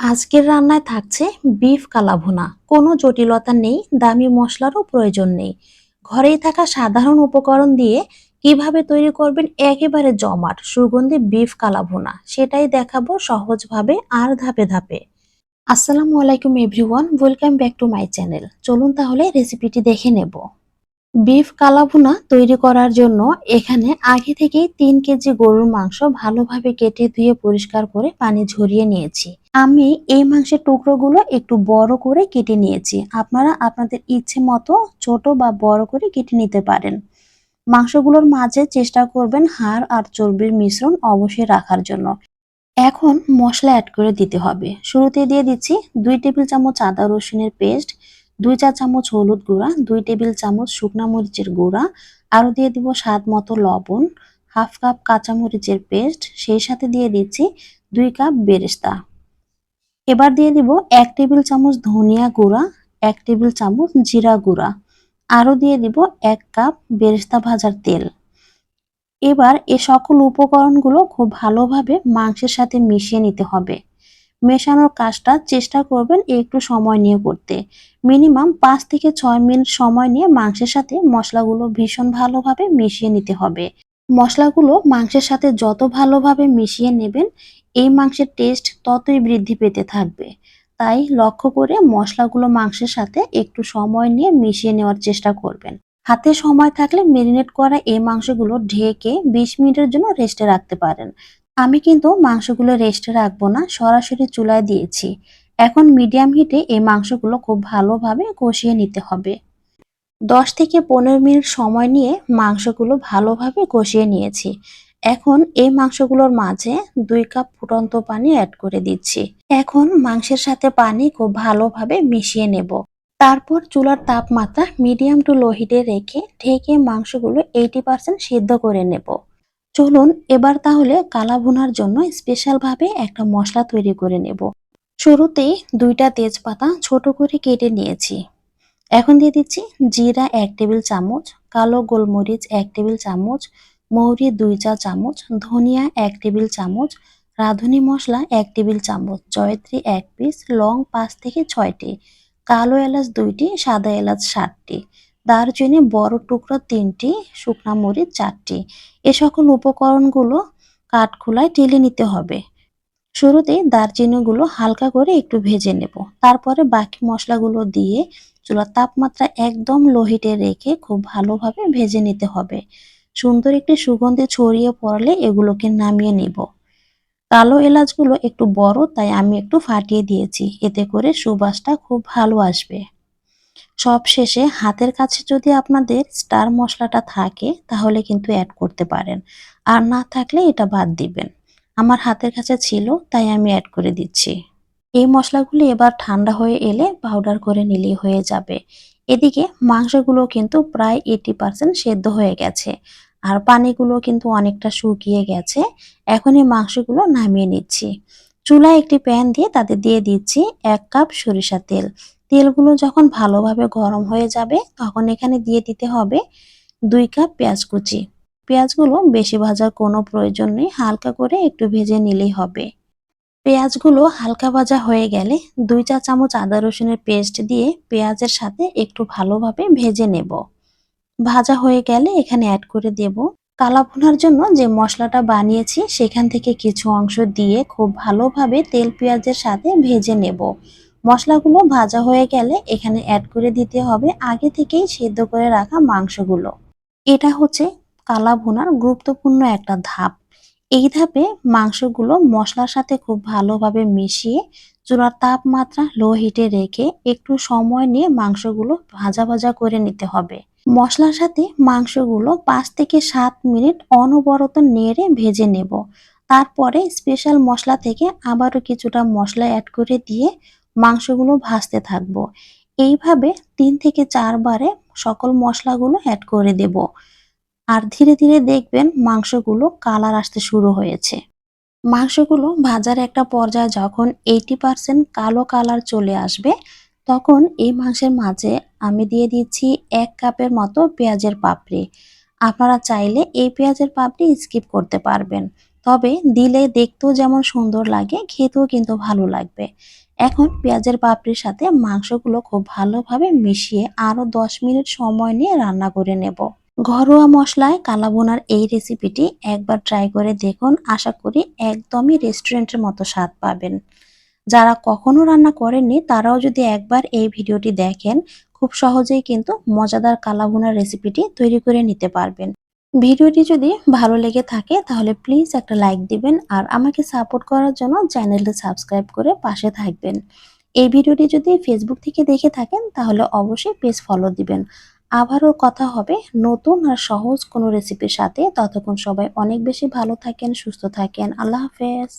আজকের রান্নায় থাকছে বিফ কালাভুনা। কোনো জটিলতা নেই, দামি মশলারও প্রয়োজন নেই। ঘরেই থাকা সাধারণ উপকরণ দিয়ে কীভাবে তৈরি করবেন একেবারে জমাট, সুগন্ধি বিফ কালাভুনা, সেটাই দেখাবো সহজভাবে আর ধাপে ধাপে। আসসালামু আলাইকুম everyone, welcome back to my channel. চলুন তাহলে রেসিপিটি দেখে নেব। বিফ কালাভুনা তৈরি করার জন্য এখানে আগে থেকেই তিন কেজি গরুর মাংস ভালোভাবে কেটে ধুয়ে পরিষ্কার করে পানি ঝরিয়ে নিয়েছি। আমি এই মাংসের টুকরোগুলো একটু বড় করে কেটে নিয়েছি। আপনারা আপনাদের ইচ্ছে মতো ছোট বা বড় করে কেটে নিতে পারেন। মাংসগুলোর মাঝে চেষ্টা করবেন হাড় আর চর্বির মিশ্রণ অবশ্যই রাখার জন্য। এখন মশলা অ্যাড করে দিতে হবে। শুরুতে দিয়ে দিচ্ছি দুই টেবিল চামচ আদা রসুনের পেস্ট দুই চা চামচ হলুদ গুঁড়া, দুই টেবিল চামচ শুকনা মরিচের গুঁড়া, আরও দিয়ে দিব স্বাদ মতো লবণ, হাফ কাপ কাঁচামরিচের পেস্ট, সেই সাথে দিয়ে দিচ্ছি দুই কাপ বেরেস্তা। এবার দিয়ে দিব এক টেবিল চামচ ধনিয়া গুঁড়া, এক টেবিল চামচ জিরা গুঁড়া, আরও দিয়ে দিব এক কাপ বেরেস্তা ভাজার তেল। এবার এ সকল উপকরণগুলো খুব ভালোভাবে মাংসের সাথে মিশিয়ে নিতে হবে। মেশানোর কাজটা চেষ্টা করবেন একটু সময় নিয়ে করতে। মিনিমাম পাঁচ থেকে ছয় মিনিট সময় নিয়ে মাংসের সাথে মশলাগুলো ভীষণ ভালোভাবে মিশিয়ে নিতে হবে। মশলাগুলো মাংসের সাথে যত ভালোভাবে মিশিয়ে নেবেন, এই মাংসের টেস্ট ততই বৃদ্ধি পেতে থাকবে। তাই লক্ষ্য করে মশলাগুলো মাংসের সাথে একটু সময় নিয়ে মিশিয়ে নেওয়ার চেষ্টা করবেন। হাতে সময় থাকলে মেরিনেট করা এই মাংসগুলো ঢেকে বিশ মিনিটের জন্য রেস্টে রাখতে পারেন। আমি কিন্তু মাংসগুলো রেস্টে রাখব না, সরাসরি চুলায় দিয়েছি। এখন মিডিয়াম হিটে এই মাংসগুলো খুব ভালোভাবে কষিয়ে নিতে হবে। দশ থেকে পনেরো মিনিট সময় নিয়ে মাংসগুলো ভালোভাবে কষিয়ে নিয়েছি। এখন এই মাংসগুলোর মাঝে দুই কাপ ফুটন্ত পানি অ্যাড করে দিচ্ছি। এখন মাংসের সাথে পানি খুব ভালোভাবে মিশিয়ে নেব। তারপর চুলার তাপমাত্রা মিডিয়াম টু লো হিটে রেখে ঢেকে মাংসগুলো এইটি পার্সেন্ট সিদ্ধ করে নেব। চলুন এবার তাহলে কালা ভুনার জন্য স্পেশালভাবে একটা মশলা তৈরি করে নেব। শুরুতেই দুইটা তেজপাতা ছোট করে কেটে নিয়েছি। এখন দিয়ে দিচ্ছি জিরা এক টেবিল চামচ, কালো গোলমরিচ এক টেবিল চামচ, মৌরি দুই চা চামচ, ধনিয়া এক টেবিল চামচ, রাঁধুনি মশলা এক টেবিল চামচ, জয়ত্রী এক পিস, লং পাঁচ থেকে ছয়টি, কালো এলাচ দুইটি, সাদা এলাচ সাতটি। দারচিনি বড় টুকরো তিনটি, শুকনা মরিচ চারটি। এ সকল উপকরণগুলো কাঠখোলায় টেলে নিতে হবে। শুরুতে দারচিনিগুলো হালকা করে একটু ভেজে নেব। তারপরে বাকি মশলাগুলো দিয়ে চুলার তাপমাত্রা একদম লো লোহিটে রেখে খুব ভালোভাবে ভেজে নিতে হবে। সুন্দর একটি সুগন্ধি ছড়িয়ে পড়লে এগুলোকে নামিয়ে নেব। কালো এলাচগুলো একটু বড়, তাই আমি একটু ফাটিয়ে দিয়েছি। এতে করে সুবাসটা খুব ভালো আসবে। সব শেষে হাতের কাছে যদি আপনাদের স্টার মশলাটা থাকে, তাহলে কিন্তু অ্যাড করতে পারেন। আর না থাকলে এটা বাদ দিবেন। আমার হাতের কাছে ছিল, তাই আমি অ্যাড করে দিচ্ছি। এই মশলাগুলি এবার ঠান্ডা হয়ে এলে পাউডার করে নিলেই হয়ে যাবে। এদিকে মাংসগুলো কিন্তু প্রায় এইটি পার্সেন্ট সেদ্ধ হয়ে গেছে। আর পানিগুলো কিন্তু অনেকটা শুকিয়ে গেছে। এখন এই মাংসগুলো নামিয়ে নিচ্ছি। চুলায় একটি প্যান দিয়ে তাতে দিয়ে দিচ্ছি এক কাপ সরিষা তেল। তেলগুলো যখন ভালোভাবে গরম হয়ে যাবে, তখন এখানে দিয়ে দিতে হবে দুই কাপ পেঁয়াজ কুচি। পেঁয়াজগুলো বেশি ভাজার কোনো প্রয়োজন নেই, হালকা করে একটু ভেজে নিলেই হবে। পেঁয়াজগুলো হালকা ভাজা হয়ে গেলে দুই চা চামচ আদা রসুনের পেস্ট দিয়ে পেঁয়াজের সাথে একটু ভালোভাবে ভেজে নেব। ভাজা হয়ে গেলে এখানে অ্যাড করে দেব কালা ভুনার জন্য যে মশলাটা বানিয়েছি, সেখান থেকে কিছু অংশ দিয়ে খুব ভালোভাবে তেল পেঁয়াজের সাথে ভেজে নেব। মশলাগুলো ভাজা হয়ে গেলে এখানে অ্যাড করে দিতে হবে আগে থেকেই সেদ্ধ করে রাখা মাংসগুলো। এটা হচ্ছে কালা ভুনার গুরুত্বপূর্ণ একটা ধাপ। এই ধাপে মাংসগুলো মশলার সাথে খুব ভালোভাবে মিশিয়ে চুলার তাপমাত্রা লো হিটে রেখে একটু সময় নিয়ে মাংসগুলো ভাজা ভাজা করে নিতে হবে। মশলার সাথে মাংসগুলো পাঁচ থেকে সাত মিনিট অনবরত নেড়ে ভেজে নেব। তারপরে স্পেশাল মশলা থেকে আবারও কিছুটা মশলা অ্যাড করে দিয়ে মাংসগুলো ভাজতে থাকব। এইভাবে তিন থেকে চারবারে সকল মশলাগুলো অ্যাড করে দেব। আর ধীরে ধীরে দেখবেন মাংসগুলো কালার আসতে শুরু হয়েছে। মাংসগুলো ভাজার একটা পর্যায়ে যখন এইটি পার্সেন্ট কালো কালার চলে আসবে, তখন এই মাংসের মাঝে আমি দিয়ে দিচ্ছি এক কাপের মতো পেঁয়াজের পাপড়ি। আপনারা চাইলে এই পেঁয়াজের পাপড়ি স্কিপ করতে পারবেন। তবে দিলে দেখতেও যেমন সুন্দর লাগে, খেতেও কিন্তু ভালো লাগবে। এখন পেঁয়াজের পাপড়ির সাথে মাংসগুলো খুব ভালোভাবে মিশিয়ে আরও দশ মিনিট সময় নিয়ে রান্না করে নেব। ঘরোয়া মশলায় কালাবোনার এই রেসিপিটি একবার ট্রাই করে দেখুন। আশা করি একদমই রেস্টুরেন্টের মতো স্বাদ পাবেন। যারা কখনো রান্না করেননি, তারাও যদি একবার এই ভিডিওটি দেখেন, খুব সহজেই কিন্তু মজাদার কালাভুনার রেসিপিটি তৈরি করে নিতে পারবেন। ভিডিওটি যদি ভালো লেগে থাকে, তাহলে প্লিজ একটা লাইক দিবেন আর আমাকে সাপোর্ট করার জন্য চ্যানেলটি সাবস্ক্রাইব করে পাশে থাকবেন। এই ভিডিওটি যদি ফেসবুক থেকে দেখে থাকেন, তাহলে অবশ্যই পেজ ফলো দিবেন। আবারও কথা হবে নতুন আর সহজ কোনো রেসিপির সাথে। ততক্ষণ সবাই অনেক বেশি ভালো থাকেন, সুস্থ থাকেন। আল্লাহ হাফেজ।